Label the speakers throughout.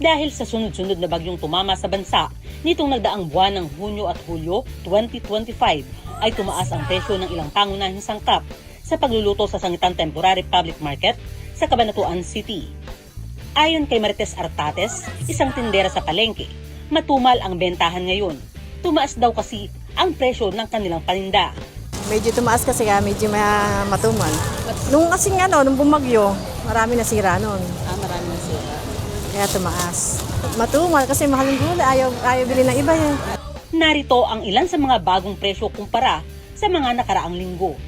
Speaker 1: Dahil sa sunod-sunod na bagyong tumama sa bansa, nitong nagdaang buwan ng Hunyo at Hulyo 2025 ay tumaas ang presyo ng ilang pangunahing sangkap sa pagluluto sa Sangitan Temporary Public Market sa Cabanatuan City. Ayon kay Marites Artates, isang tindera sa palengke, matumal ang bentahan ngayon. Tumaas daw kasi ang presyo ng kanilang paninda.
Speaker 2: Medyo tumaas kasi kaya medyo ma- matumal. Nung kasi nga nung bumagyo, marami nasira noon.
Speaker 1: Ah, marami na sila.
Speaker 2: Kaya tumaas. Matumal kasi mahal ng gulay. Ayaw, ayaw bili ng iba yan.
Speaker 1: Narito ang ilan sa mga bagong presyo kumpara sa mga nakaraang linggo.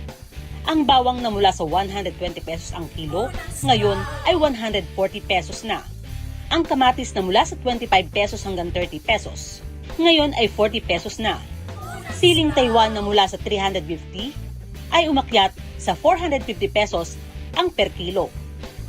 Speaker 1: Ang bawang na mula sa 120 pesos ang kilo, ngayon ay 140 pesos na. Ang kamatis na mula sa 25 pesos hanggang 30 pesos, ngayon ay 40 pesos na. Siling Taiwan na mula sa 350 ay umakyat sa 450 pesos ang per kilo.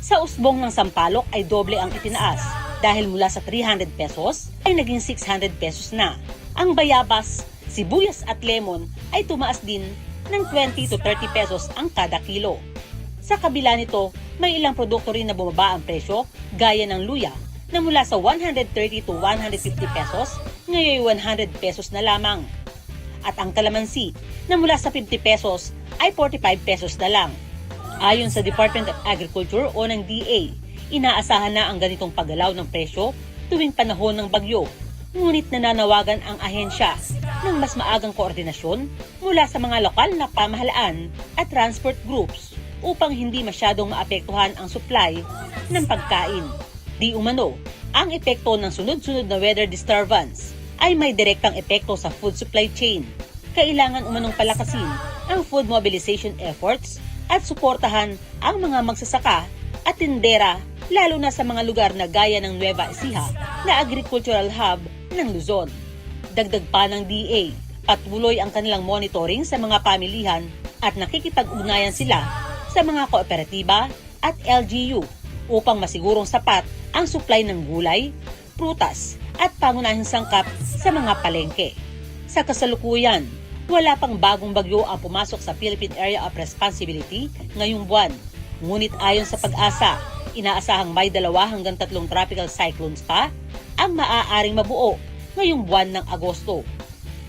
Speaker 1: Sa usbong ng sampalok ay doble ang itinaas dahil mula sa 300 pesos ay naging 600 pesos na. Ang bayabas, sibuyas at lemon ay tumaas din ng 20 to 30 pesos ang kada kilo. Sa kabila nito, may ilang produkto rin na bumaba ang presyo gaya ng luya na mula sa 130 to 150 pesos, ngayon 100 pesos na lamang. At ang kalamansi na mula sa 50 pesos ay 45 pesos na lang. Ayon sa Department of Agriculture o ng DA, inaasahan na ang ganitong paggalaw ng presyo tuwing panahon ng bagyo. Ngunit nananawagan ang ahensya ng mas maagang koordinasyon mula sa mga lokal na pamahalaan at transport groups upang hindi masyadong maapektuhan ang supply ng pagkain. Di umano, ang epekto ng sunod-sunod na weather disturbance ay may direktang epekto sa food supply chain. Kailangan umanong palakasin ang food mobilization efforts at suportahan ang mga magsasaka at tindera lalo na sa mga lugar na gaya ng Nueva Ecija na agricultural hub ng Luzon. Dagdag pa ng DA, patuloy ang kanilang monitoring sa mga pamilihan at nakikipag-ugnayan sila sa mga kooperatiba at LGU upang masigurong sapat ang supply ng gulay, prutas at pangunahing sangkap sa mga palengke. Sa kasalukuyan, wala pang bagong bagyo ang pumasok sa Philippine Area of Responsibility ngayong buwan. Ngunit ayon sa pag-asa, inaasahang may dalawa hanggang tatlong tropical cyclones pa ang maaaring mabuo ngayong buwan ng Agosto.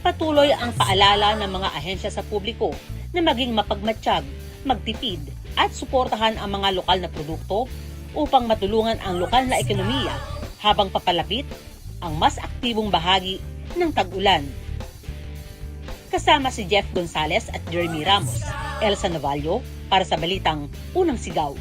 Speaker 1: Patuloy ang paalala ng mga ahensya sa publiko na maging mapagmatsyag, magtipid at suportahan ang mga lokal na produkto upang matulungan ang lokal na ekonomiya habang papalapit ang mas aktibong bahagi ng tag-ulan. Kasama si Jeff Gonzalez at Jeremy Ramos, Elsa Navallo para sa Balitang Unang Sigaw.